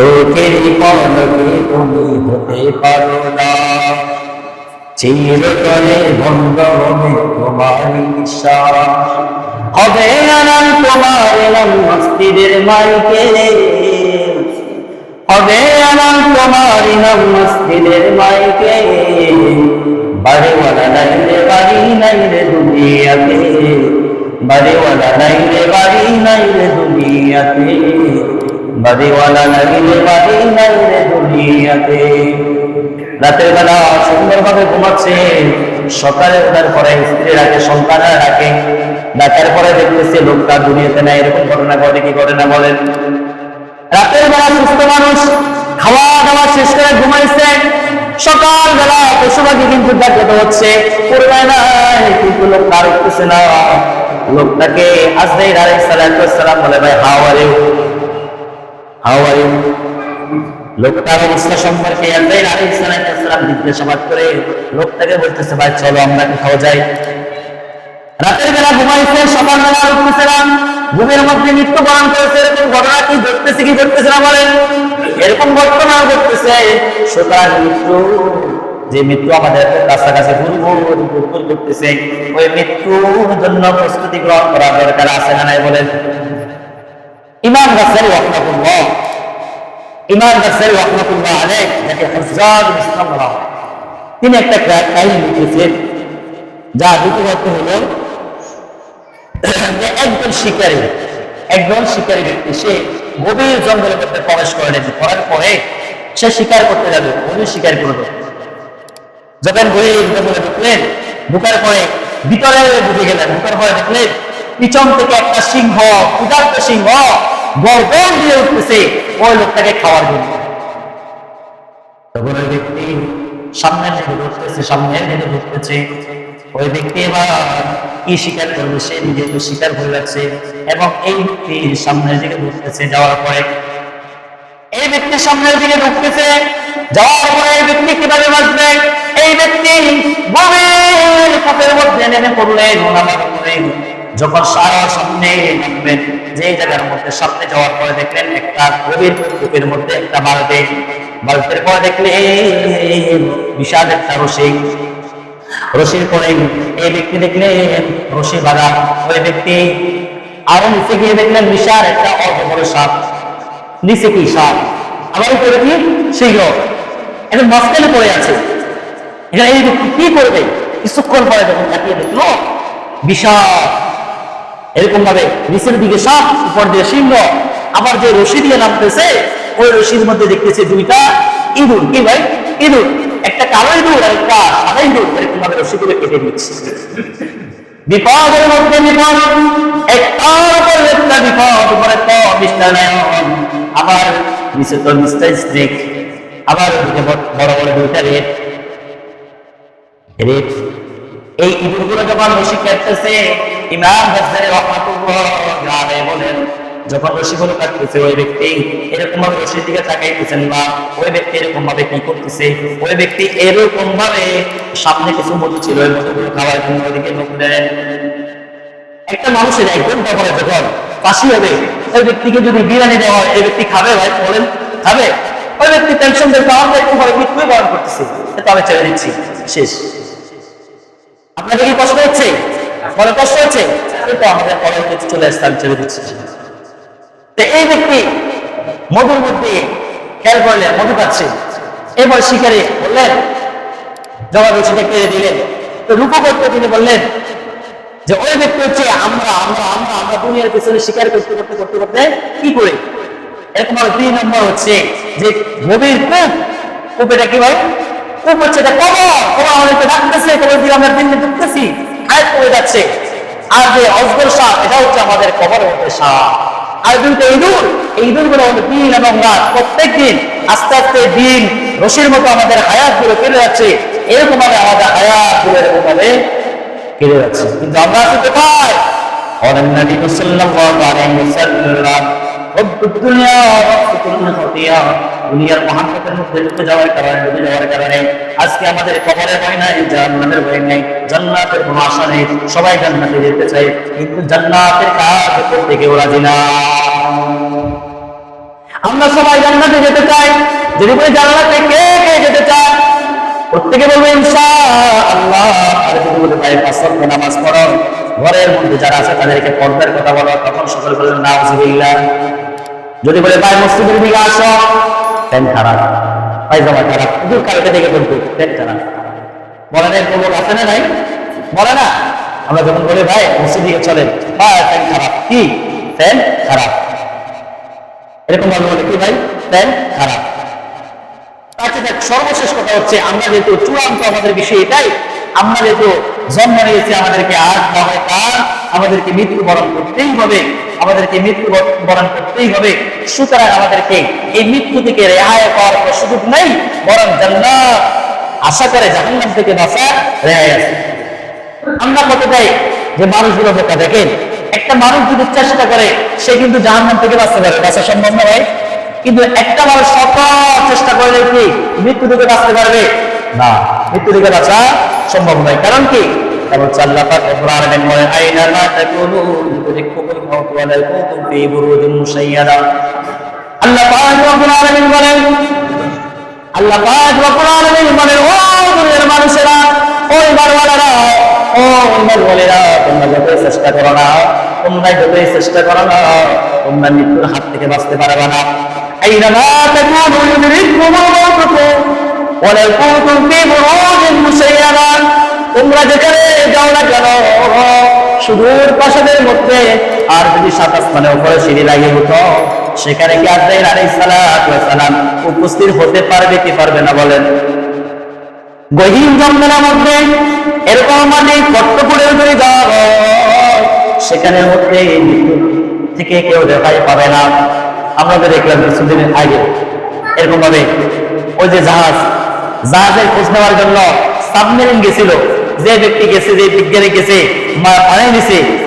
চোখের পলকে তুমি হতে পারো না চিরতরে ভঙ্গ হবে তোমার বিশ্বাস হবে আনাম তোমার এলাম মস্তিদের মাইকে হবে আনাম তোমার ইনাম মস্তিদের মাইকে বাড়িওয়ালা নাই রে বাড়ি নাই রে দুনিয়াতে বাড়িওয়ালা নাই রে বাড়ি নাই রে দুনিয়াতে রাতের বেলা সুন্দরভাবে ঘুমাচ্ছে। সকালে পরে স্ত্রী রাখে সন্তানরা রাখে ডাকার পরে দেখতেছে লোকটা দুনিয়াতে নাই। এরকম ঘটনা ঘটে কি ঘটে না বলেন? রাতের বেলা সুস্থ মানুষ খাওয়া দাওয়া শেষ করে ঘুমাইছে। সকাল বেলা পশু পাখি কিন্তু জাগ্রত হচ্ছে। লোক আর উঠতেছে না। লোকটাকে আজরাইল সালাম বলে, ভাই হাউ হাউ লোকটার অবস্থা সম্পর্কে আজরাইল আলাইহিস সালাম জিজ্ঞাসাবাদ করে, লোকটাকে বলতেছে, ভাই, চলো, আমরা খাওয়া যাই। রাতের বেলা ঘুমাইছে সকাল বেলা উঠতেছিলাম, ঘুমের মধ্যে মৃত্যু বরণ করেছে, এরকম ঘটনা কি ঘটতেছে কি ঘটতেছে না বলেন? এরকম ঘটনা ঘটতেছে, সুতরাং মৃত্যু, যে মৃত্যু আমাদের কাছাকাছি ঘুরঘুর ঘুরঘুর করতেছে, ওই মৃত্যুর জন্য প্রস্তুতি গ্রহণ করা দরকার আছে না নাই বলেন? ইমাম গাছের রহমতুল্লাহ ইমাম গাছের রহমতুল্লাহ আলেক যাকে হজ্জাদ ইসলাম বলা হয় তিনি একটা কাহিনী লিখেছেন, যা দুটো অর্থ হলো যে একজন শিকারী একজন শিকারী ব্যক্তি, সে গভীর জঙ্গলের মধ্যে প্রবেশ করে নিয়েছে করার পরে সে শিকার করতে যাবে, গভীর শিকার করবে। যখন গভীর জঙ্গলে ঢুকলেন, ঢুকার পরে ভিতরে ঢুকে গেলেন, ঢুকার পরে দেখলেন পিছন থেকে একটা সিংহ ক্ষুধার্ত সিংহ গর্বন দিয়ে উঠতেছে, ওই লোকটাকে খাওয়ার জন্য। ব্যক্তি সামনের দিকে ঢুকতেছে সামনের দিকে ঢুকতেছে ওই ব্যক্তি এবার কি স্বীকার করবে, সে নিজে তো স্বীকার করে রাখছে এবং এই ব্যক্তি সামনের দিকে ঢুকতেছে যাওয়ার পরে এই ব্যক্তি সামনের দিকে ঢুকতেছে যাওয়ার পরে এই ব্যক্তি কীভাবে বাঁচবে? এই ব্যক্তি গভীর পাপের মধ্যে নেমে পড়লেন নামার পরে যখন সারা সামনে নামবেন যে জায়গার মধ্যে সামনে যাওয়ার পরে দেখলেন একটা গভীর কূপের মধ্যে একটা বালতি বালতির পরে দেখলেন বিশাল একটা রসি রশির পরে এই ব্যক্তি দেখলেন রশি বাঁধা। ওই ব্যক্তি আরও নিচে গিয়ে দেখলেন বিশাল একটা অল্প বড় সাপ। নিচে কি সাপ? আবার উপরে কি? সিংহ এখন মাঝখানে পড়ে আছে। এটা এই ব্যক্তি কি করবে? কিছুক্ষণ পরে যখন তাকিয়ে দেখল, বিশাল এরকম ভাবে নিচের দিকে সাপ উপর দিয়ে সিংহ, আবার যে রশি দিয়ে নামতেছে, ওই রশির মধ্যে দেখতেছে দুইটা ইঁদুর। কি ভাই? ইঁদুর। একটা কালো ইঁদুর আর একটা সাদা ইঁদুর। এরকম ভাবে রশি করে কেটে দিচ্ছে। বিপদের মধ্যে বিপদ, একটার একটা বিপদ, উপরে তো আবার নিচে তো স্নেক আবার বড় বড় দুইটা রেট রেট এই ইঁদুরগুলো যখন রশি কাটতেছে ইমাম হাসান রহমাতুল্লাহ বলেন, যখন রশিগুলো কাটতেছে ওই ব্যক্তি এরকম ভাবে রশির দিকে তাকাইতেছেন না। ওই ব্যক্তি এরকম ভাবে কি করতেছে? ওই ব্যক্তি এরকম ভাবে সামনে কিছু মধু ছিল, ওই মধুগুলো খাওয়ার জন্য ওইদিকে মুখ দেন। একটা মানুষের এক ঘণ্টা যখন ফাঁসি হবে, ওই ব্যক্তিকে যদি বিরিয়ানি দেওয়া হয়, এই ব্যক্তি খাবে ভাই? বলেন, খাবে। ওই ব্যক্তি টেনশন দেখতে আমাদের একটু পরে মৃত্যুই বরণ করতেছে। তো আমি ছেড়ে দিচ্ছি। শেষ। আপনাদের কি কষ্ট হচ্ছে? মনে কষ্ট হচ্ছে? কিন্তু আমাদের পরে চলে আসতে আমি ছেড়ে দিচ্ছি। তো এই ব্যক্তি মধুর মধ্যে খেয়াল করলে মধু পাচ্ছে। এবার শিকারে বললেন, জবাব সেটা কেড়ে দিলেন। তো রূপ করতে তিনি বললেন যে, ওই ব্যক্তি হচ্ছে আমরা আমরা আমরা আমরা দুনিয়ার পিছনে শিকার করতে করতে করতে করতে কি করে? এরকম ভাবে দুই নম্বর হচ্ছে যে, গভীর কূপ কূপ এটা কি ভাই? কূপ হচ্ছে এটা কবর। কবর আমাদেরকে ডাকতেছে, কবর দিয়ে আমরা দিন দিন আয়াত পড়ে যাচ্ছে। আর যে অজগর সাপ, এটা হচ্ছে আমাদের কবরের মধ্যে সাপ। আর দুইটা ইঁদুর, এই ইঁদুরগুলো আমাদের দিন এবং রাত, প্রত্যেক দিন আস্তে আস্তে দিন, রশির মতো আমাদের হায়াতগুলো কেটে যাচ্ছে। এরকম ভাবে আমাদের হায়াতগুলো এরকম ভাবে কেটে যাচ্ছে। কিন্তু আমরা আছি কোথায়? অরণ্য সাল্লাল্লাহু আলাইহি ওয়াসাল্লাম দুনিয়ার যাওয়ার আজকে আমাদের কবরের ভয় ভয় জান্নাতের নেই সবাই যেতে চাই কিন্তু জান্নাতের কাজ আমরা সবাই জান্নাতে যেতে চাই, যদি বলি জানলাতে কে কে যেতে চায়, প্রত্যেকে বলব ইনশা আল্লাহ আর নামাজ পড়ো, ঘরের মধ্যে যারা আছে তাদেরকে পর্দার কথা বলো, তখন সকল বলেন নাউজিবিল্লাহ। যদি বলে, ভাই, মসজিদের দিকে আসো ফ্যান খারাপ, পায়জামা খারাপ শুধু কালকে দেখে বলতো ফ্যান খারাপ। বলে না এরকম আছে না নাই? বলে না। আমরা যখন বলি, ভাই, মসজিদ দিকে চলেন, ভাই ফ্যান খারাপ। কি? ফ্যান খারাপ। এরকম ভাবে বলে, কি ভাই? ফ্যান খারাপ। আচ্ছা সর্বশেষ কথা হচ্ছে, আমরা যেহেতু চূড়ান্ত আমাদের বিষয় এটাই, আমরা যেহেতু জন্ম নিয়েছি আমাদেরকে আজ না হয় কাল আমাদেরকে মৃত্যু বরণ করতেই হবে। আমাদেরকে মৃত্যু বরণ করতেই হবে। সুতরাং আমাদেরকে এই মৃত্যু থেকে রেহাই পাওয়ার কোনো সুযোগ নেই, বরং জান্নাত আশা করে জাহান্নাম থেকে বাঁচা রেহাই আছে। আমরা কত চাই যে মানুষগুলো বোকা, দেখেন, একটা মানুষ যদি চেষ্টা করে, সে কিন্তু জাহান্নাম থেকে বাঁচতে পারে বাঁচা সম্ভব না ভাই। কিন্তু একটা মানুষ সকল চেষ্টা করলে কি মৃত্যু থেকে বাঁচতে পারবে? না, মৃত্যু থেকে বাঁচা সম্ভব নয়। কারণ কি? কারণ আল্লাহ পাক রব্বুল আলামিন আইনা মা তাকুনু ইউদরিকুমুল মাউত ওয়া লা আল্লাহ পাক রব্বুল আলামিন আল্লাহ পাক রব্বুল আলামিন ও দুনিয়ার মানুষেরা, ও ইমানওয়ালারা ও ইমানওয়ালারা তোমরা যতই চেষ্টা করো না তোমরা যতই চেষ্টা করো না, তোমরা মৃত্যুর হাত থেকে বাঁচতে পারবে না। আইনামা তাকুনু ইউদরিকুমুল মাউত ওয়া লা মুশাইয়াদা তোমরা যেখানে যাও না কেন? সুদূর প্রাসাদের মধ্যে। আর যদি সাত আসমানের উপরে সিঁড়ি লাগিয়ে হতো সেখানে কি আজরাইল সালাম উপস্থিত হতে পারবে কি পারবে না বলেন? গহীন জঙ্গলের মধ্যে এরকম মানে যাওয়া হয়, সেখানের মধ্যে থেকে কেউ দেখাই পাবে না। আমরা দেখলাম কিছুদিন আগে এরকম ভাবে ওই যে জাহাজ জাহাজের খোঁজ নেওয়ার জন্য সাবমেরিন গেছিল। যে ব্যক্তি গেছে যে বিজ্ঞানী গেছে মা পানি দিছে ওই